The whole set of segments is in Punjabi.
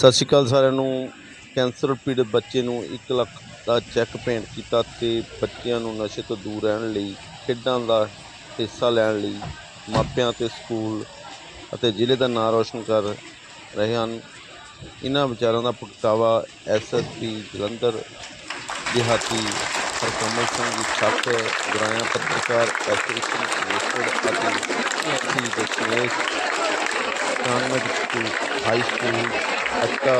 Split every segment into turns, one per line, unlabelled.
ਸਤਿ ਸ਼੍ਰੀ ਅਕਾਲ ਸਾਰਿਆਂ ਨੂੰ। ਕੈਂਸਰ ਪੀੜਤ ਬੱਚੇ ਨੂੰ 1 ਲੱਖ ਦਾ ਚੈੱਕ ਭੇਂਟ ਕੀਤਾ ਤੇ ਬੱਚਿਆਂ ਨੂੰ ਨਸ਼ੇ ਤੋਂ ਦੂਰ ਰਹਿਣ ਲਈ, ਖੇਡਾਂ ਦਾ ਹਿੱਸਾ ਲੈਣ ਲਈ ਮਾਪਿਆਂ ਤੇ ਸਕੂਲ ਅਤੇ ਜ਼ਿਲ੍ਹੇ ਦਾ ਨਾਂ ਰੌਸ਼ਨ ਕਰ ਰਹੇ ਹਨ। ਇਹਨਾਂ ਵਿਚਾਰਾਂ ਦਾ ਪ੍ਰਗਟਾਵਾ ਐਸਐਸਪੀ ਜਲੰਧਰ ਦਿਹਾਤੀ ਹਰਕਮਲ ਸਿੰਘ ਦੀ ਛੱਤ ਗਰਾਇਆ ਪੱਤਰਕਾਰ, ਐਸੋਸੀਏਸ਼ਨ ਰਜਿਸਟਰਡ ਅਤੇ ਸੀ Dashmesh convent school high school ਅੱਟਾ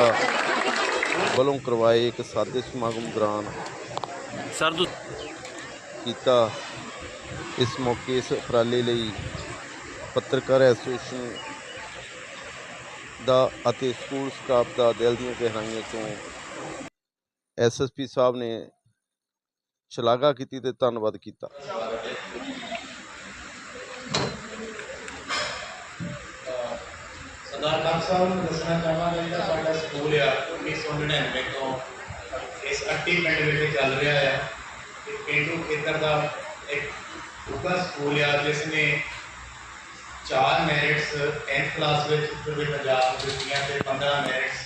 ਵੱਲੋਂ ਕਰਵਾਏ ਇੱਕ ਸਾਦੇ ਸਮਾਗਮ ਦੌਰਾਨ
ਸਰ
ਕੀਤਾ। ਇਸ ਮੌਕੇ ਇਸ ਉਪਰਾਲੇ ਲਈ ਪੱਤਰਕਾਰ ਐਸੋਸੀਏਸ਼ਨ ਦਾ ਅਤੇ ਸਕੂਲ ਸਟਾਫ ਦਾ ਦਿਲ ਦੀਆਂ ਗਹਿਰਾਈਆਂ ਤੋਂ ਐਸਐਸਪੀ ਸਾਹਿਬ ਨੇ ਸ਼ਲਾਘਾ ਕੀਤੀ ਤੇ ਧੰਨਵਾਦ ਕੀਤਾ।
ਸਰਦਾਰ ਖਾਨ ਸਾਹਿਬ ਨੂੰ ਦੱਸਣਾ ਚਾਹਾਂਗਾ ਜਿਹੜਾ ਸਾਡਾ ਸਕੂਲ ਆ 1999 ਤੋਂ ਇਸ ਅੱਟੀ ਪਿੰਡ ਵਿੱਚ ਚੱਲ ਰਿਹਾ ਹੈ ਇਹ ਪੇਂਡੂ ਖੇਤਰ ਦਾ ਇੱਕ ਉੱਗਾ ਸਕੂਲ ਆ ਜਿਸ ਨੇ ਚਾਰ ਮੈਰਿਟਸ 10th ਕਲਾਸ ਵਿੱਚ ਪੂਰੇ ਪੰਜਾਬ ਵਿੱਚ ਦਿੱਤੀਆਂ ਤੇ 15 ਮੈਰਿਟਸ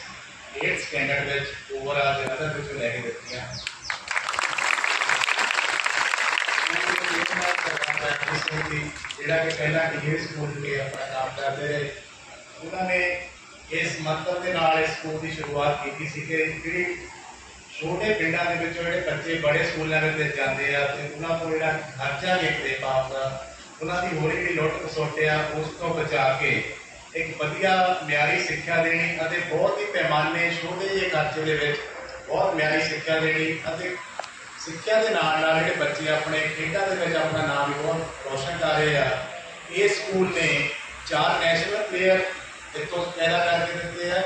8th ਸਟੈਂਡਰਡ ਵਿੱਚ ਓਵਰਆਲ ਜਲੰਧਰ ਵਿੱਚ ਲੈ ਕੇ ਦਿੱਤੀਆਂ ਜਿਹੜਾ ਕਿ ਪਹਿਲਾਂ ਡੀਏ ਸਕੂਲ ਦੇ ਆਪਣਾ ਕੰਮ ਕਰਦੇ ਰਹੇ ਉਹਨਾਂ ਨੇ ਇਸ ਮੰਤਵ ਦੇ ਨਾਲ ਇਸ ਸਕੂਲ ਦੀ ਸ਼ੁਰੂਆਤ ਕੀਤੀ ਸੀ ਕਿ ਜਿਹੜੀ ਛੋਟੇ ਪਿੰਡਾਂ ਦੇ ਵਿੱਚੋਂ ਜਿਹੜੇ ਬੱਚੇ ਬੜੇ ਸਕੂਲਾਂ ਦੇ ਵਿੱਚ ਜਾਂਦੇ ਆ ਤੇ ਉਹਨਾਂ ਤੋਂ ਜਿਹੜਾ ਖਰਚਾ ਵੇਖਦੇ ਬਾਪ ਦਾ ਉਹਨਾਂ ਦੀ ਹੋਰੀ ਜਿਹੜੀ ਲੁੱਟ ਖਸੁੱਟ ਆ ਉਸ ਤੋਂ ਬਚਾ ਕੇ ਇੱਕ ਵਧੀਆ ਮਿਆਰੀ ਸਿੱਖਿਆ ਦੇਣੀ ਅਤੇ ਬਹੁਤ ਹੀ ਪੈਮਾਨੇ ਛੋਟੇ ਜਿਹੇ ਖਰਚੇ ਦੇ ਵਿੱਚ ਬਹੁਤ ਮਿਆਰੀ ਸਿੱਖਿਆ ਦੇਣੀ ਅਤੇ ਸਿੱਖਿਆ ਦੇ ਨਾਲ ਨਾਲ ਜਿਹੜੇ ਬੱਚੇ ਆਪਣੇ ਖੇਡਾਂ ਦੇ ਵਿੱਚ ਆਪਣਾ ਨਾਮ ਵੀ ਬਹੁਤ ਰੋਸ਼ਨ ਕਰ ਰਹੇ ਆ। ਇਹ ਸਕੂਲ ਨੇ ਚਾਰ ਨੈਸ਼ਨਲ ਪਲੇਅਰ ਇੱਥੋਂ ਪੈਦਾ ਕਰਕੇ ਦਿੱਤੇ ਆ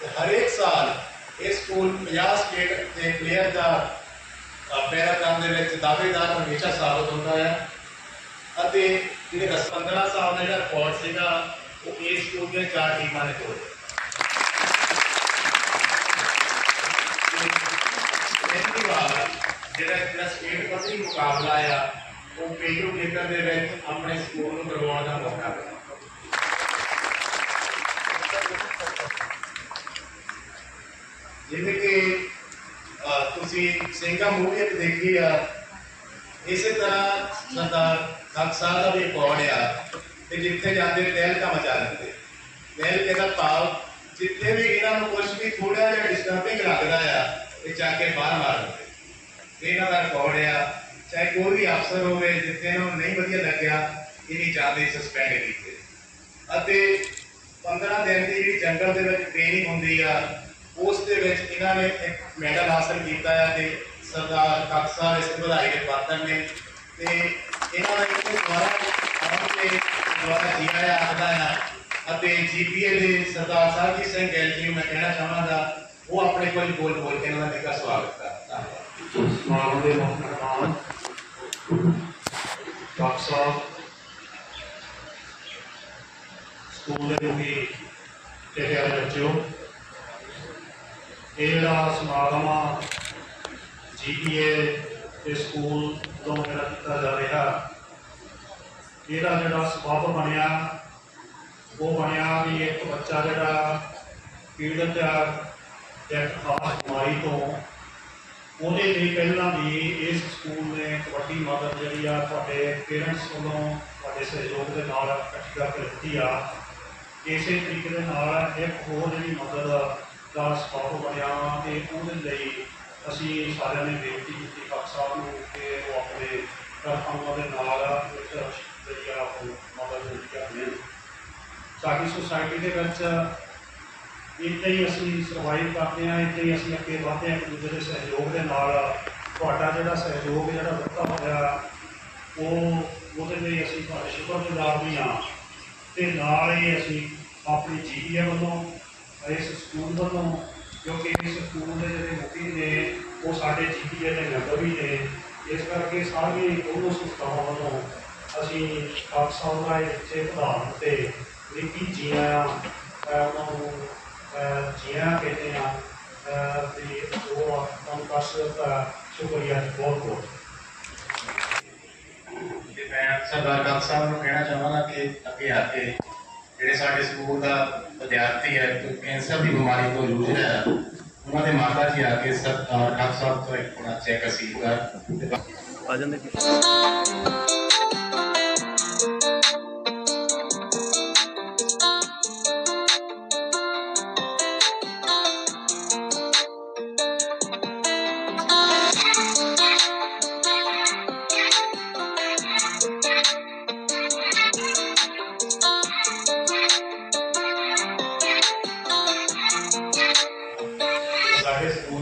ਤੇ ਹਰੇਕ ਸਾਲ ਇਹ ਸਕੂਲ 50 ਸਟੇਟ ਦੇ ਪਲੇਅਰ ਦਾ ਅ, ਪੈਦਾ ਕਰਨ ਦੇ ਵਿੱਚ ਦਾਅਵੇਦਾਰ ਹਮੇਸ਼ਾ ਸਾਬਤ ਹੁੰਦਾ ਹੈ ਅਤੇ ਜਿਹੜੇ 10 15 ਸਾਲ ਦਾ ਜਿਹੜਾ ਰਿਕਾਰਡ ਸੀਗਾ ਉਹ ਇਸ ਸਕੂਲ ਦੀਆਂ ਚਾਰ ਟੀਮਾਂ ਨੇ ਤੋੜਿਆ ਪਹਿਲੀ ਵਾਰ ਜਿਹੜਾ ਜਿਹੜਾ ਸਟੇਟ ਪੱਧਰੀ ਮੁਕਾਬਲਾ ਆ ਉਹ ਪੇਂਡੂ ਖੇਤਰ ਦੇ ਵਿੱਚ ਆਪਣੇ ਸਕੂਲ ਨੂੰ ਕਰਵਾਉਣ ਦਾ ਮੌਕਾ ਮਿਲਿਆ ਜਿਵੇਂ ਕਿ ਤੁਸੀਂ ਸਿੰਘਾ ਮੂਵੀ ਇੱਕ ਦੇਖੀ ਆ, ਇਸੇ ਤਰ੍ਹਾਂ ਸਰਦਾਰ ਖਾਨ ਦਾ ਵੀ ਰਿਕਾਰਡ ਆ ਤੇ ਜਿੱਥੇ ਜਾਂਦੇ ਤਹਿਲ ਕਾ ਮਚਾ ਦਿੰਦੇ ਤਹਿਲ ਕੇ ਭਾਵ ਜਿੱਥੇ ਵੀ ਇਹਨਾਂ ਨੂੰ ਕੁਝ ਵੀ ਥੋੜਾ ਜਿਹਾ ਡਿਸਟਰਬਿੰਗ ਲੱਗਦਾ ਆ ਇਹ ਜਾ ਕੇ ਬਾਹਰ ਮਾਰ ਦਿੰਦੇ। ਤੇ ਇਹਨਾਂ ਦਾ ਰਿਕਾਰਡ ਆ, ਚਾਹੇ ਕੋਈ ਵੀ ਅਫਸਰ ਹੋਵੇ, ਜਿੱਥੇ ਇਹਨਾਂ ਨੂੰ ਨਹੀਂ ਵਧੀਆ ਲੱਗਿਆ ਇਹ ਨਹੀਂ ਜਾਂਦੇ ਸਸਪੈਂਡ ਕੀਤੇ। ਅਤੇ 15 ਦਿਨ ਦੀ ਜਿਹੜੀ ਜੰਗਲ ਦੇ ਵਿੱਚ ਟ੍ਰੇਨਿੰਗ ਹੁੰਦੀ ਆ ਉਸ ਦੇ ਵਿੱਚ ਇਹਨਾਂ ਨੇ ਇੱਕ ਮੈਡਲ ਹਾਸਲ ਕੀਤਾ ਆ ਤੇ ਸਰਦਾਰ ਕੱਕ ਇਸ ਵਧਾਈ ਦੇ ਪਾਤਰ ਨੇ ਤੇ ਇਹਨਾਂ ਦਾ ਇੱਕ ਦੁਆਰਾ ਆਉਣ ਦੁਆਰਾ ਜੀਆ ਆਖਦਾ ਆ ਅਤੇ ਜੀਪੀਏ ਦੇ ਸਰਦਾਰ ਸਾਹਿਬ ਜੀ ਸਿੰਘ ਗਿੱਲ ਜੀ ਮੈਂ ਕਹਿਣਾ ਚਾਹਾਂਗਾ, ਉਹ ਆਪਣੇ ਕੁਝ ਬੋਲ ਬੋਲ ਕੇ ਇਹਨਾਂ ਦਾ ਨਿੱਘਾ ਸਵਾਗਤ ਕਰਦਾ ਧੰਨਵਾਦ
ਦੇ ਮੁੱਖ ਮਹਿਮਾਨ ਸਕੂਲ ਦੇ ਮੁਖੀ ਤੇ ਪਿਆਰੇ ਬੱਚਿਓ ਜਿਹੜਾ ਸਮਾਗਮ ਆ ਜੀਪੀਏ ਤੇ ਸਕੂਲ ਤੋਂ ਜਿਹੜਾ ਕੀਤਾ ਜਾ ਰਿਹਾ? ਇਹਦਾ ਜਿਹੜਾ ਸਬਬ ਬਣਿਆ? ਉਹ ਬਣਿਆ ਵੀ ਇੱਕ ਬੱਚਾ ਜਿਹੜਾ ਪੀੜਤ ਆ ਇੱਕ ਖਾਸ ਬਿਮਾਰੀ ਤੋਂ, ਉਹਦੇ ਲਈ ਪਹਿਲਾਂ ਵੀ ਇਸ ਸਕੂਲ ਨੇ ਇੱਕ ਵੱਡੀ ਮਦਦ ਜਿਹੜੀ ਆ ਤੁਹਾਡੇ ਪੇਰੈਂਟਸ ਵੱਲੋਂ ਤੁਹਾਡੇ ਸਹਿਯੋਗ ਦੇ ਨਾਲ ਇਕੱਠੀ ਕਰਕੇ ਦਿੱਤੀ ਆ। ਇਸੇ ਤਰੀਕੇ ਦੇ ਨਾਲ ਇੱਕ ਹੋਰ ਜਿਹੜੀ ਮਦਦ ਦਾ ਸਬਬ ਬਣਿਆ ਤੇ ਉਹਦੇ ਲਈ ਅਸੀਂ ਸਾਰਿਆਂ ਨੇ ਬੇਨਤੀ ਕੀਤੀ ਖਾਨ ਸਾਹਿਬ ਨੂੰ ਕਿ ਉਹ ਆਪਣੇ ਕਰਤੱਵਾਂ ਦੇ ਨਾਲ ਇੱਕ ਜਿਹੜੀ ਆ ਉਹ ਮਦਦ ਜਿਹੜੀ ਆ ਦੇਣ ਸਾਡੀ ਸੁਸਾਇਟੀ ਦੇ ਵਿੱਚ ਇੱਥੇ ਹੀ ਅਸੀਂ ਸਰਵਾਈਵ ਕਰਦੇ ਹਾਂ, ਇੱਥੇ ਹੀ ਅਸੀਂ ਅੱਗੇ ਵਧਦੇ ਹਾਂ, ਇੱਕ ਦੂਜੇ ਦੇ ਸਹਿਯੋਗ ਦੇ ਨਾਲ ਤੁਹਾਡਾ ਜਿਹੜਾ ਸਹਿਯੋਗ, ਜਿਹੜਾ ਦਿੱਤਾ ਹੋਇਆ, ਉਹ ਉਹਦੇ ਲਈ ਅਸੀਂ ਤੁਹਾਡੇ ਸ਼ੁਕਰਗੁਜ਼ਾਰ ਵੀ ਹਾਂ ਤੇ ਨਾਲ ਹੀ ਅਸੀਂ ਆਪਣੀ ਜੀਪੀਏ ਵੱਲੋਂ ਇਸ ਸਕੂਲ ਵੱਲੋਂ ਕਿਉਂਕਿ ਇਸ ਸਕੂਲ ਦੇ ਜਿਹੜੇ ਮੁਖੀ ਨੇ, ਉਹ ਸਾਡੇ ਜੀਪੀਏ ਦੇ ਮੈਂਬਰ ਵੀ ਨੇ। ਇਸ ਕਰਕੇ ਸਾਰੀ ਦੋਨੋਂ ਸੰਸਥਾਵਾਂ ਵੱਲੋਂ ਅਸੀਂ ਡਾਕਟਰ ਸਾਹਿਬ ਦਾ ਇੱਥੇ ਪ੍ਰਧਾਨ ਤੇ ਰਿਪੀ ਜੀਆ, ਅਹ ਉਹਨਾਂ ਨੂੰ, ਅਹ ਜੀਆ ਕਹਿੰਦੇ ਆ, ਅਹ ਤੇ ਉਹ ਆਪਾਂ ਨੂੰ ਦਾ ਸ਼ੁਕਰੀਆ ਬਹੁਤ ਬਹੁਤ।
ਤੇ ਮੈਂ ਸਰਦਾਰ ਗੱਲ ਸਾਹਿਬ ਨੂੰ ਕਹਿਣਾ ਚਾਹਾਂਗਾ ਕਿ ਅੱਗੇ ਆ ਕੇ ਜਿਹੜੇ ਸਾਡੇ ਸਕੂਲ ਦਾ ਵਿਦਿਆਰਥੀ ਹੈ ਜੋ ਕੈਂਸਰ ਦੀ ਬਿਮਾਰੀ ਤੋਂ ਜੂਝ ਰਿਹਾ ਹੈ। ਉਹਨਾਂ ਦੇ ਮਾਤਾ ਜੀ ਆ ਕੇ ਸਰ ਡਾਕਟਰ ਸਾਹਿਬ ਤੋਂ ਇੱਕ ਆਪਣਾ ਚੈੱਕ ਅਸੀਂ ਕਰ ਤੇ
ਆ ਜਾਂਦੇ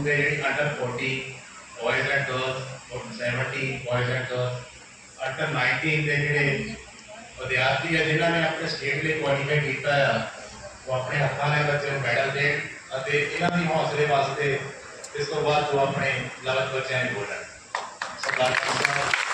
ਸਾਡੇ ਸਕੂਲ ਦੇ 40 ਬॉयਜ਼ ਐਂਡ ਗਰਲਸ ਔਰ 70 ਬॉयਜ਼ ਐਂਡ ਗਰਲਸ ਅੰਡਰ 19 ਦੇ ਜਿਹੜੇ ਵਿਦਿਆਰਥੀ ਆ, ਜਿਨ੍ਹਾਂ ਨੇ ਆਪਣੇ ਸਟੇਟ ਲਈ ਕੁਆਲੀਫਾਈ ਕੀਤਾ ਆ, ਉਹ ਆਪਣੇ ਹੱਥਾਂ ਨਾਲ ਬੱਚੇ ਨੂੰ ਮੈਡਲ ਦੇਣ ਅਤੇ ਇਹਨਾਂ ਦੀ ਹੌਸਲੇ ਵਾਸਤੇ ਇਸ ਤੋਂ ਬਾਅਦ ਉਹ ਆਪਣੇ ਲਗਤ ਬੱਚਿਆਂ ਨੂੰ ਬੋਲਣ ਸਰਦਾਰ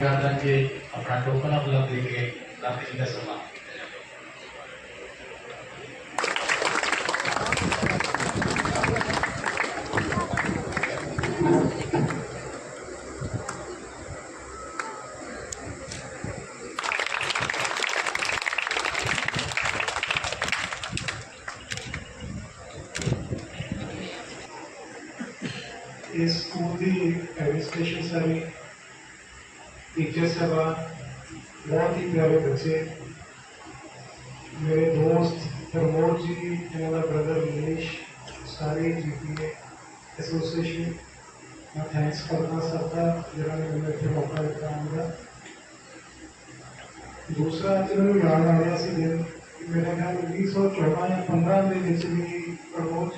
ਕਰਦਾ ਕਿ ਆਪਣਾ ਟੋਕਨ ਉਪਲਬਧ ਦੇ ਕੇ ਦਾਤੇ ਜੀ ਦਾ ਸਨਮਾਨ ਕੀਤਾ ਜਾਵੇ
ਇਸ ਸਕੂਲ ਦੀ ਐਡਮਿਨਿਸਟ੍ਰੇਸ਼ਨ ਸਾਰੀ ਟੀਚਰ ਸਾਹਿਬਾਨ ਬਹੁਤ ਹੀ ਪਿਆਰੇ ਬੱਚੇ ਮੇਰੇ ਦੋਸਤ ਪ੍ਰਮੋਦ ਜੀ ਇਹਨਾਂ ਦਾ ਬ੍ਰਦਰ ਮਨੀਸ਼ ਸਾਰੇ ਜੀਪੀਏ ਐਸੋਸੀਏਸ਼ਨ ਮੈਂ ਥੈਂਕਸ ਕਰਦਾ ਸਭ ਦਾ ਜਿਹੜਾ ਨੇ ਮੈਨੂੰ ਇੱਥੇ ਮੌਕਾ ਦਿੱਤਾ ਆਉਣ ਦਾ ਦੂਸਰਾ ਅੱਜ ਮੈਨੂੰ ਯਾਦ ਆ ਰਿਹਾ ਸੀ ਦਿਨ ਮੇਰਾ ਖਿਆਲ 1914 ਜਾਂ 15 ਦੇ ਵਿੱਚ ਵੀ ਪ੍ਰਮੋਦ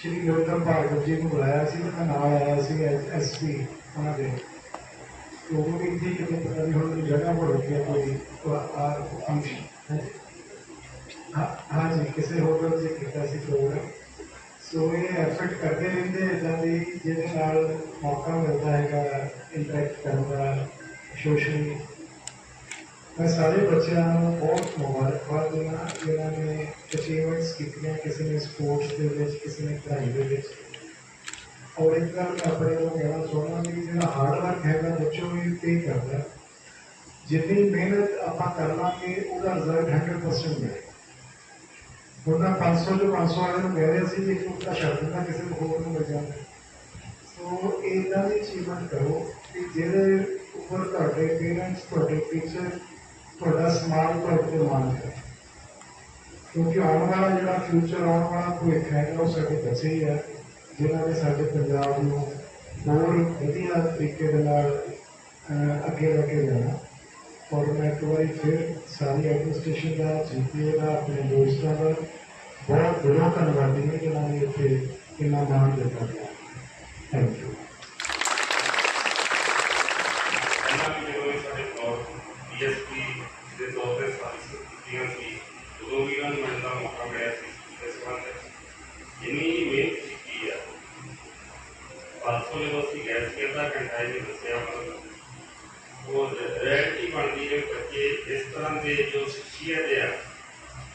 ਸ਼੍ਰੀ ਗੌਤਮ ਭਾਰਗਵ ਜੀ ਨੂੰ ਬੁਲਾਇਆ ਸੀ ਤੇ ਮੈਂ ਨਾਲ ਆਇਆ ਸੀ ਐਸਪੀ ਉਹਨਾਂ ਦੇ। ਲੋਗੋਂ ਦੀ ਇੱਥੇ ਕਿਤੇ ਪਤਾ ਨਹੀਂ ਹੁਣ ਜਗ੍ਹਾ ਬੜ ਗਿਆ ਕੋਈ ਆ ਫੰਕਸ਼ਨ ਹਾਂ ਜੀ, ਕਿਸੇ ਹੋਟਲ 'ਚ ਕੀਤਾ ਸੀ ਪ੍ਰੋਗਰਾਮ ਸੋ ਇਹ ਐਫਰਟ ਕਰਦੇ ਰਹਿੰਦੇ ਇਦਾਂ ਦੀ, ਜਿਹਦੇ ਨਾਲ ਮੌਕਾ ਮਿਲਦਾ ਹੈਗਾ ਇੰਟਰੈਕਟ ਕਰਨ ਦਾ ਸੋਸ਼ਲ ਮੈਂ ਸਾਰੇ ਬੱਚਿਆਂ ਨੂੰ ਬਹੁਤ ਮੁਬਾਰਕਬਾਦ ਦਿੰਦਾ ਜਿਨ੍ਹਾਂ ਨੇ ਅਚੀਵਮੈਂਟਸ ਕੀਤੀਆਂ ਕਿਸੇ ਨੇ ਸਪੋਰਟਸ ਦੇ ਵਿੱਚ, ਕਿਸੇ ਨੇ ਪੜ੍ਹਾਈ ਦੇ ਵਿੱਚ। ਔਰ ਇੱਕ ਗੱਲ ਮੈਂ ਆਪਣੇ ਨੂੰ ਕਹਿਣਾ ਚਾਹੁੰਦਾ ਕਿ ਜਿਹੜਾ ਹਾਰਡ ਵਰਕ ਹੈਗਾ ਬੱਚੋ ਵੀ ਪੇ ਕਰਦਾ ਜਿੰਨੀ ਮਿਹਨਤ ਆਪਾਂ ਕਰਾਂਗੇ, ਉਹਦਾ ਰਿਜ਼ਲਟ 100% ਮਿਲੇਗਾ। ਉਹਨਾਂ 500 ਜੋ 500 ਵਾਲੇ ਨੂੰ ਕਹਿ ਰਹੇ ਸੀ ਕਿ ਇੱਕ ਤਾਂ ਛੱਡ ਦਿੰਦਾ ਕਿਸੇ ਨੂੰ ਹੋਰ ਨੂੰ ਮਿਲ ਜਾਂਦਾ। ਸੋ ਇਦਾਂ ਦੀ ਅਚੀਵਮੈਂਟ ਕਰੋ ਕਿ ਜਿਹੜੇ ਉੱਪਰ ਤੁਹਾਡੇ ਪੇਰੈਂਟਸ ਤੁਹਾਡੇ ਟੀਚਰ ਤੁਹਾਡਾ ਸਮਾਜ ਤੁਹਾਡੇ ਤੇ ਮਾਣ ਕਰੇ ਕਿਉਂਕਿ ਆਉਣ ਵਾਲਾ ਜਿਹੜਾ ਫਿਊਚਰ ਆਉਣ ਵਾਲਾ ਭਵਿੱਖ ਹੈਗਾ, ਉਹ ਸਾਡੇ ਬੱਚੇ ਹੀ ਹੈ, ਜਿਨ੍ਹਾਂ ਨੇ ਸਾਡੇ ਪੰਜਾਬ ਨੂੰ ਹੋਰ ਵਧੀਆ ਤਰੀਕੇ ਦੇ ਨਾਲ ਅੱਗੇ ਲੈ ਕੇ ਜਾਣਾ। ਔਰ ਮੈਂ ਇੱਕ ਵਾਰੀ ਫਿਰ ਸਾਰੀ ਐਡਮਿਨਿਸਟ੍ਰੇਸ਼ਨ ਦਾ ਜੀਪੀਏ ਦਾ, ਆਪਣੇ ਦੋਸਤਾਂ ਦਾ ਬਹੁਤ ਬਹੁਤ ਧੰਨਵਾਦੀ ਹਾਂ, ਜਿਨ੍ਹਾਂ ਨੇ ਇੱਥੇ ਇੰਨਾ ਮਾਣ ਦਿੱਤਾ। ਥੈਂਕ ਯੂ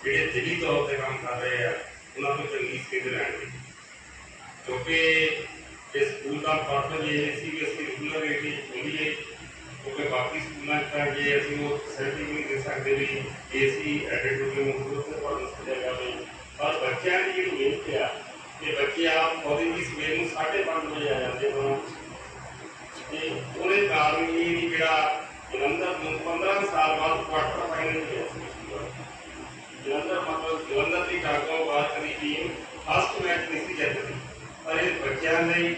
ਜਿਹੜੇ ਦਿਲੀ ਤੌਰ ਤੇ ਕੰਮ ਕਰ ਰਹੇ ਆ ਉਹਨਾਂ ਤੋਂ ਚੰਗੀ ਸਿੱਧ ਲੈਣਗੇ ਕਿਉਂਕਿ ਇਸ ਸਕੂਲ ਦਾ ਪਰਪਸ ਇਹ ਸੀ ਕਿ ਅਸੀਂ ਰੈਗੂਲਰ ਰੇਟ ਵਿੱਚ ਖੋਲੀਏ ਕਿਉਂਕਿ ਬਾਕੀ ਸਕੂਲਾਂ 'ਚ ਤਾਂ ਜੇ ਅਸੀਂ ਉਹ ਫੈਸਿਲਿਟੀ ਨਹੀਂ ਦੇ ਸਕਦੇ ਵੀ ਏਸੀ ਐਡੀਟੋਰੀਅਮ ਹੋਵੇ ਉੱਥੇ ਪੜ੍ਹਨ ਸਕਿਆ ਜਾਵੇ ਪਰ ਬੱਚਿਆਂ ਦੀ ਜਿਹੜੀ ਮਿਹਨਤ ਆ ਕਿ ਬੱਚੇ ਆਪ ਉਹਦੇ ਦੀ ਸਵੇਰ ਨੂੰ 5:30 ਵਜੇ ਆ ਜਾਂਦੇ ਹਨ ਤੇ ਉਹਦੇ ਕਾਰਨ ਇਹ ਜਿਹੜਾ ਜਲੰਧਰ ਨੂੰ 15 ਸਾਲ ਬਾਅਦ ਕੁਆਟਰ ਫਾਈਨਲ ਗਿਆ ਸੀ ਜਲੰਧਰ ਮਤਲਬ ਜਲੰਧਰ ਦੀ ਟਾਗੋਂ ਬਾਅਦ ਕਦੀ ਟੀਮ ਫਸਟ ਮੈਚ ਨਹੀਂ ਸੀ ਜਿੱਤਦੀ ਪਰ ਇਹ ਬੱਚਿਆਂ ਲਈ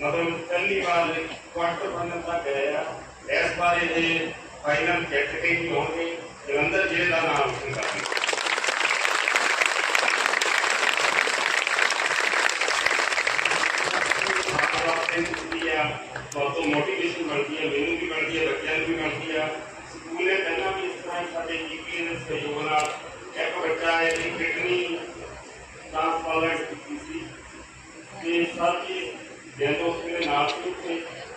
ਮਤਲਬ ਪਹਿਲੀ ਵਾਰ ਕੁਆਟਰ ਫਾਈਨਲ ਤੱਕ ਗਏ ਆ ਇਸ ਵਾਰ ਇਹ ਫਾਈਨਲ ਜਿੱਤ ਕੇ ਹੀ ਹੋਣਗੇ ਜਲੰਧਰ ਜ਼ਿਲ੍ਹੇ ਦਾ ਨਾਮ ਰੋਸ਼ਨ ਕਰਨਗੇ ਬਹੁਤ ਮੋਟੀਵੇਸ਼ਨ ਮਿਲਦੀ ਹੈ ਮੈਨੂੰ ਵੀ ਮਿਲਦੀ ਹੈ ਬੱਚਿਆਂ ਨੂੰ ਵੀ ਮਿਲਦੀ ਆ ਸਕੂਲ ਨੇ ਪਹਿਲਾਂ ਵੀ ਇਸ ਤਰ੍ਹਾਂ ਹੀ ਸਾਡੇ ਇੱਕ ਬੱਚਾ ਇਹਦੀ ਕਿਡਨੀ ਟ੍ਰਾਂਸਪਲਾਂਟ ਕੀਤੀ ਸੀ ਤੇ ਸਭ ਚੀਜ਼ ਜਦੋਂ ਉਸ ਦੇ ਨਾਲ ਸੀ ਉੱਥੇ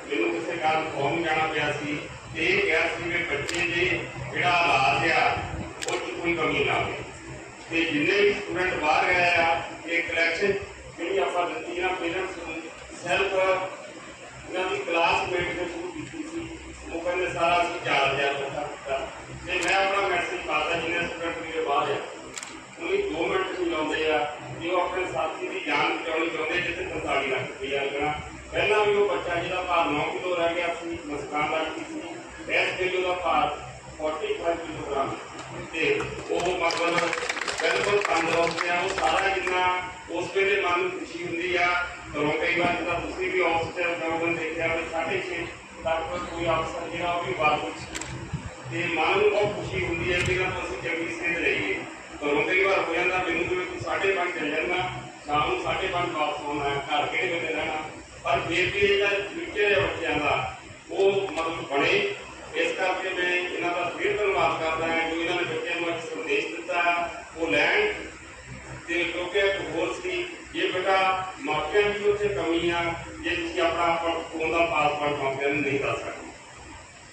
ਮੈਨੂੰ ਕਿਸੇ ਕਾਰਨ ਫੋਨ ਜਾਣਾ ਪਿਆ ਸੀ ਤੇ ਇਹ ਕਿਹਾ ਸੀ ਕਿ ਬੱਚੇ ਦੇ ਜਿਹੜਾ ਇਲਾਜ ਆ ਉਹ 'ਚ ਕੋਈ ਕਮੀ ਨਾ ਆਵੇ ਤੇ ਜਿੰਨੇ ਵੀ ਸਟੂਡੈਂਟ ਬਾਹਰ ਗਏ ਆ ਇਹ ਕਲੈਕਸ਼ਨ ਜਿਹੜੀ ਆਪਾਂ ਦਿੱਤੀ ਨਾ ਪੇਰੈਂਟਸ ਨੂੰ ਸੈਲਫ ਇਹਨਾਂ ਦੀ ਕਲਾਸਮੇਟ ਨੇ ਸ਼ੁਰੂ ਕੀਤੀ ਸੀ ਉਹ ਕਹਿੰਦੇ ਸਾਰਾ ਅਸੀਂ 4000 ਇਕੱਠਾ ਤੇ ਮੈਂ ਆਪਣਾ ਮੈਸੇਜ ਪਾਤਾ ਜਿਹਨੇ ਸਟੂਡੈਂਟ ਮੇਰੇ ਬਾਹਰ ਆ ਉਹਨੇ 2 ਮਿੰਟ ਆ ਕਿ ਉਹ ਆਪਣੇ ਸਾਥੀ ਦੀ ਜਾਨ ਬਚਾਉਣੀ ਚਾਹੁੰਦੇ ਜਿੱਥੇ 45 ਲੱਖ ਰੁਪਈਆ ਲੱਗਣਾ ਪਹਿਲਾਂ ਵੀ ਉਹ ਬੱਚਾ ਜਿਹਦਾ ਭਾਰ 9 ਕਿਲੋ ਰਹਿ ਗਿਆ ਸੀ, ਮੁਸਕਾਨ ਲੱਗਦੀ ਸੀ। ਇਸ ਕਿਲੋ ਦਾ ਭਾਰ 45 ਕਿਲੋਗ੍ਰਾਮ ਤੇ ਉਹ ਮਤਲਬ ਬਿਲਕੁਲ ਤੰਦਰੁਸਤ ਆ, ਉਹ ਸਾਰਾ ਜਿੰਨਾ ਉਸ ਵੇਲੇ ਮਨ ਨੂੰ ਖੁਸ਼ੀ ਹੁੰਦੀ ਆ, ਘਰੋਂ ਕਈ ਵਾਰ ਜਦੋਂ ਤੁਸੀਂ ਵੀ ਆਫਿਸ ਤੇ ਦੇਖਿਆ ਵੀ ਸਾਢੇ ਛੇ ਤੱਕ ਕੋਈ ਅਫਸਰ ਜਿਹੜਾ ਉਹ ਵੀ ਬਾਤ ਤੇ ਮਨ ਨੂੰ ਬਹੁਤ ਖੁਸ਼ੀ ਹੁੰਦੀ ਹੈ ਕਿ ਨਾ ਅਸੀਂ ਚੰਗੀ ਸੇਧ ਰਹੀਏ। ਘਰੋਂ ਕਈ ਵਾਰ ਹੋ ਜਾਂਦਾ ਮੈਨੂੰ ਜਿਵੇਂ ਸਾਢੇ ਪੰਜ ਚੱਲ ਜਾਂਦਾ, ਸ਼ਾਮ ਨੂੰ ਸਾਢੇ ਪੰਜ ਵਾਪਸ ਆਉਣਾ ਘਰ ਕਿਹੜੇ ਵੇਲੇ ਰਹਿਣਾ। ਪਰ ਫਿਰ ਵੀ ਇਹ ਜਿਹੜਾ ਫਿਊਚਰ ਹੈ ਬੱਚਿਆਂ ਦਾ ਉਹ ਮਤਲਬ ਬਣੇ। ਇਸ ਕਰਕੇ ਮੈਂ ਇਹਨਾਂ ਦਾ ਫਿਰ ਧੰਨਵਾਦ ਕਰਦਾ ਹਾਂ ਜੋ ਇਹਨਾਂ ਨੇ ਬੱਚਿਆਂ ਨੂੰ ਅੱਜ ਸੰਦੇਸ਼ ਦਿੱਤਾ। ਉਹ ਲੈਣ ਤੇ ਕਿਉਂਕਿ ਇੱਕ ਹੋਰ ਸੀ, ਇਹ ਬੇਟਾ ਮਾਪਿਆਂ ਦੀ ਉੱਥੇ ਕਮੀ ਆ, ਜੇ ਤੁਸੀਂ ਆਪਣਾ ਫੋਨ ਦਾ ਪਾਸਵਰਡ ਮਾਪਿਆਂ ਨੂੰ ਨਹੀਂ ਦੱਸ ਸਕਦੇ।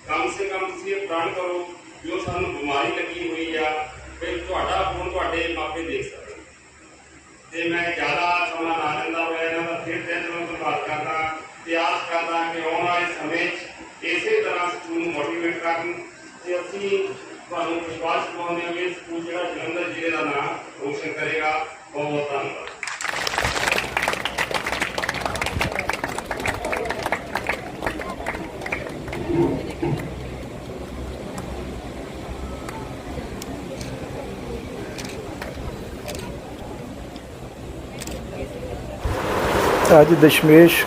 ਕਮ ਸੇ ਕਮ ਤੁਸੀਂ ਇਹ ਪ੍ਰਣ ਕਰੋ ਜੋ ਸਾਨੂੰ ਬਿਮਾਰੀ ਲੱਗੀ ਹੋਈ ਆ ਫਿਰ ਤੁਹਾਡਾ ਫੋਨ ਤੁਹਾਡੇ ਮਾਪੇ ਦੇਖ ਸਕਦੇ ਤੇ ਮੈਂ ਜ਼ਿਆਦਾ ਸਮਾਂ ਨਾ ਲੈਂਦਾ ਹੋਇਆ ਇਹਨਾਂ ਦਾ, ਫਿਰ ਦਿਨ ਨੂੰ ਧੰਨਵਾਦ ਕਰਦਾ ਤੇ ਆਸ ਕਰਦਾ ਕਿ ਆਉਣ ਵਾਲੇ ਸਮੇਂ 'ਚ ਇਸੇ ਤਰ੍ਹਾਂ ਸਕੂਲ ਨੂੰ ਮੋਟੀਵੇਟ ਕਰਨ ਤੇ ਅਸੀਂ ਤੁਹਾਨੂੰ ਵਿਸ਼ਵਾਸ ਦਿਵਾਉਂਦੇ ਹਾਂ ਕਿ ਸਕੂਲ ਜਿਹੜਾ ਜਲੰਧਰ ਜ਼ਿਲ੍ਹੇ ਦਾ ਨਾਮ ਰੋਸ਼ਨ ਕਰੇਗਾ। ਬਹੁਤ ਬਹੁਤ ਧੰਨਵਾਦ।
ਅੱਜ ਦਸ਼ਮੇਸ਼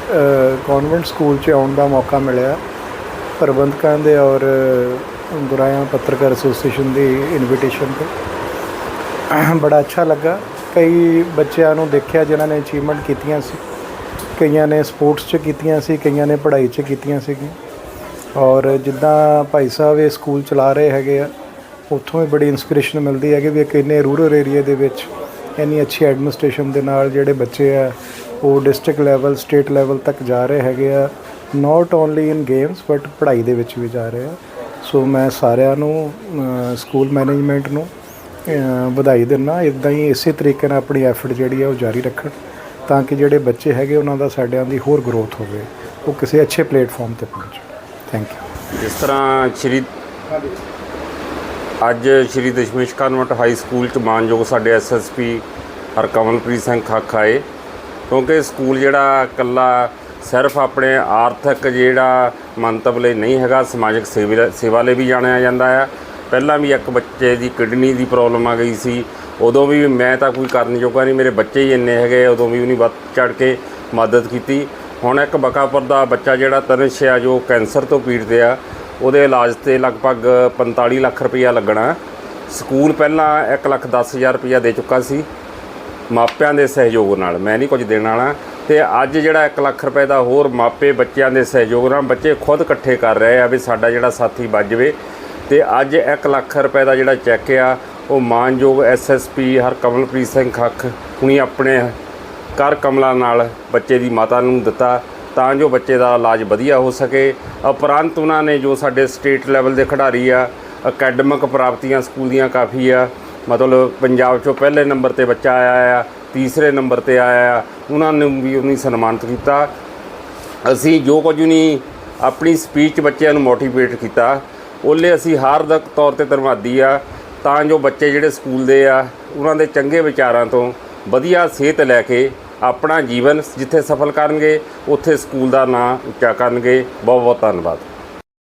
ਕਨਵੈਂਟ ਸਕੂਲ 'ਚ ਆਉਣ ਦਾ ਮੌਕਾ ਮਿਲਿਆ। ਪ੍ਰਬੰਧਕਾਂ ਦੇ ਔਰ ਗੁਰਾਇਆ ਪੱਤਰਕਾਰ ਐਸੋਸੀਏਸ਼ਨ ਦੀ ਇਨਵੀਟੇਸ਼ਨ ਤੇ। ਬੜਾ ਅੱਛਾ ਲੱਗਾ। ਕਈ ਬੱਚਿਆਂ ਨੂੰ ਦੇਖਿਆ ਜਿਨ੍ਹਾਂ ਨੇ ਅਚੀਵਮੈਂਟ ਕੀਤੀਆਂ ਸੀ। ਕਈਆਂ ਨੇ ਸਪੋਰਟਸ 'ਚ ਕੀਤੀਆਂ ਸੀ, ਕਈਆਂ ਨੇ ਪੜ੍ਹਾਈ 'ਚ ਕੀਤੀਆਂ ਸੀਗੀਆਂ। ਔਰ ਜਿੱਦਾਂ ਭਾਈ ਸਾਹਿਬ ਇਹ ਸਕੂਲ ਚਲਾ ਰਹੇ ਹੈਗੇ ਆ, ਉੱਥੋਂ ਵੀ ਬੜੀ ਇਨਸਪੀਰੇਸ਼ਨ ਮਿਲਦੀ ਹੈ ਕਿ ਵੀ ਕਿੰਨੇ ਰੂਰਲ ਏਰੀਆ ਦੇ ਵਿੱਚ ਇੰਨੀ ਅੱਛੀ ਐਡਮਿਨਿਸਟ੍ਰੇਸ਼ਨ ਦੇ ਨਾਲ ਜਿਹੜੇ ਬੱਚੇ ਆ ਉਹ ਡਿਸਟ੍ਰਿਕਟ ਲੈਵਲ, ਸਟੇਟ ਲੈਵਲ ਤੱਕ ਜਾ ਰਹੇ ਹੈਗੇ ਆ। Not only in games but ਪੜ੍ਹਾਈ ਦੇ ਵਿੱਚ ਵੀ ਜਾ ਰਹੇ ਆ। ਸੋ ਮੈਂ ਸਾਰਿਆਂ ਨੂੰ ਸਕੂਲ ਮੈਨੇਜਮੈਂਟ ਨੂੰ ਵਧਾਈ ਦਿੰਦਾ ਇਦਾਂ ਹੀ ਇਸੇ ਤਰੀਕੇ ਨਾਲ ਆਪਣੀ ਐਫਰਟ ਜਿਹੜੀ ਆ ਉਹ ਜਾਰੀ ਰੱਖਣ, ਤਾਂ ਕਿ ਜਿਹੜੇ ਬੱਚੇ ਹੈਗੇ ਉਹਨਾਂ ਦਾ ਸਾਡਿਆਂ ਦੀ ਹੋਰ ਗਰੋਥ ਹੋਵੇ। ਉਹ ਕਿਸੇ ਅੱਛੇ ਪਲੇਟਫਾਰਮ ਤੇ ਪਹੁੰਚਣ। ਥੈਂਕ ਯੂ
ਜਿਸ ਤਰ੍ਹਾਂ ਸ਼੍ਰੀ ਅੱਜ Shri Dashmesh convent high school ਚ ਮਾਨਯੋਗ ਸਾਡੇ ਐਸਐਸਪੀ ਹਰਕਮਲਪ੍ਰੀਤ ਸਿੰਘ ਖੱਖ ਆਏ ਕਿਉਂਕਿ ਸਕੂਲ ਜਿਹੜਾ ਇਕੱਲਾ ਸਿਰਫ ਆਪਣੇ ਆਰਥਿਕ ਜਿਹੜਾ ਮੰਤਵ ਲਈ ਨਹੀਂ ਹੈਗਾ, ਸਮਾਜਿਕ ਸੇਵਾ ਸੇਵਾ ਲਈ ਵੀ ਜਾਣਿਆ ਜਾਂਦਾ ਆ। ਪਹਿਲਾਂ ਵੀ ਇੱਕ ਬੱਚੇ ਦੀ ਕਿਡਨੀ ਦੀ ਪ੍ਰੋਬਲਮ ਆ ਗਈ ਸੀ। ਉਦੋਂ ਵੀ ਮੈਂ ਤਾਂ ਕੋਈ ਕਰਨ ਜੋਗਾ ਨਹੀਂ, ਮੇਰੇ ਬੱਚੇ ਹੀ ਇੰਨੇ ਹੈਗੇ ਉਦੋਂ ਵੀ ਉਹਨੇ ਵੱਧ ਚੜ ਕੇ ਮਦਦ ਕੀਤੀ। ਹੁਣ ਇੱਕ ਬਕਾਪੁਰ ਦਾ ਬੱਚਾ ਜਿਹੜਾ ਤਨਿਸ਼ ਆ, ਜੋ ਕੈਂਸਰ ਤੋਂ ਪੀੜਤ ਆ, ਉਹਦੇ ਇਲਾਜ ਤੇ ਲਗਭਗ 45 ਲੱਖ ਰੁਪਈਆ ਲੱਗਣਾ। ਸਕੂਲ ਪਹਿਲਾਂ 1 ਲੱਖ 10 ਹਜ਼ਾਰ ਰੁਪਈਆ ਦੇ ਚੁੱਕਾ ਸੀ। ਮਾਪਿਆਂ ਦੇ ਸਹਿਯੋਗ ਨਾਲ, ਮੈਂ ਨਹੀਂ ਕੁਝ ਦੇਣ ਵਾਲਾ। ਤੇ ਅੱਜ ਜਿਹੜਾ 1 ਲੱਖ ਰੁਪਏ ਦਾ ਹੋਰ ਮਾਪੇ ਬੱਚਿਆਂ ਦੇ ਸਹਿਯੋਗ ਨਾਲ ਬੱਚੇ ਖੁਦ ਇਕੱਠੇ ਕਰ ਰਹੇ ਆ ਵੀ ਸਾਡਾ ਜਿਹੜਾ ਸਾਥੀ ਵੱਜ ਜਾਵੇ। ਤੇ ਅੱਜ 1 ਲੱਖ ਰੁਪਏ ਦਾ ਜਿਹੜਾ ਚੈੱਕ ਆ, ਉਹ ਮਾਨਯੋਗ ਐਸਐਸਪੀ ਹਰਕਮਲਪ੍ਰੀਤ ਸਿੰਘ ਖੱਖ ਹੁਣੀ ਆਪਣੇ ਕਰ ਕਮਲਾ ਨਾਲ ਬੱਚੇ ਦੀ ਮਾਤਾ ਨੂੰ ਦਿੱਤਾ ਤਾਂ ਜੋ ਬੱਚੇ ਦਾ ਇਲਾਜ ਵਧੀਆ ਹੋ ਸਕੇ। ਉਪਰੰਤ ਉਹਨਾਂ ਨੇ ਜੋ ਸਾਡੇ ਸਟੇਟ ਲੈਵਲ ਦੇ ਖਿਡਾਰੀ ਆ, ਅਕੈਡਮਿਕ ਪ੍ਰਾਪਤੀਆਂ ਸਕੂਲ ਦੀਆਂ ਕਾਫੀ ਆ ਮਤਲਬ ਪੰਜਾਬ 'ਚੋਂ ਪਹਿਲੇ ਨੰਬਰ ਤੇ ਬੱਚਾ ਆਇਆ ਆ, ਤੀਸਰੇ ਨੰਬਰ ਤੇ ਆਇਆ ਆ, ਉਹਨਾਂ ਨੂੰ ਵੀ ਉਹਨੀ ਸਨਮਾਨਿਤ ਕੀਤਾ। ਅਸੀਂ ਜੋ ਕੁਝ ਨਹੀਂ ਆਪਣੀ ਸਪੀਚ ਬੱਚਿਆਂ ਨੂੰ ਮੋਟੀਵੇਟ ਕੀਤਾ, ਉਹਲੇ ਅਸੀਂ ਹਾਰਦਕ ਤੌਰ ਤੇ ਧੰਨਵਾਦੀ ਆ, ਤਾਂ ਜੋ ਬੱਚੇ ਜਿਹੜੇ ਸਕੂਲ ਦੇ ਆ, ਉਹਨਾਂ ਦੇ ਚੰਗੇ ਵਿਚਾਰਾਂ ਤੋਂ ਵਧੀਆ ਸਿਹਤ ਲੈ ਕੇ ਆਪਣਾ ਜੀਵਨ ਜਿੱਥੇ ਸਫਲ ਕਰਨਗੇ, ਉੱਥੇ ਸਕੂਲ ਦਾ ਨਾਂ ਉੱਚਾ ਕਰਨਗੇ। ਬਹੁਤ ਬਹੁਤ ਧੰਨਵਾਦ।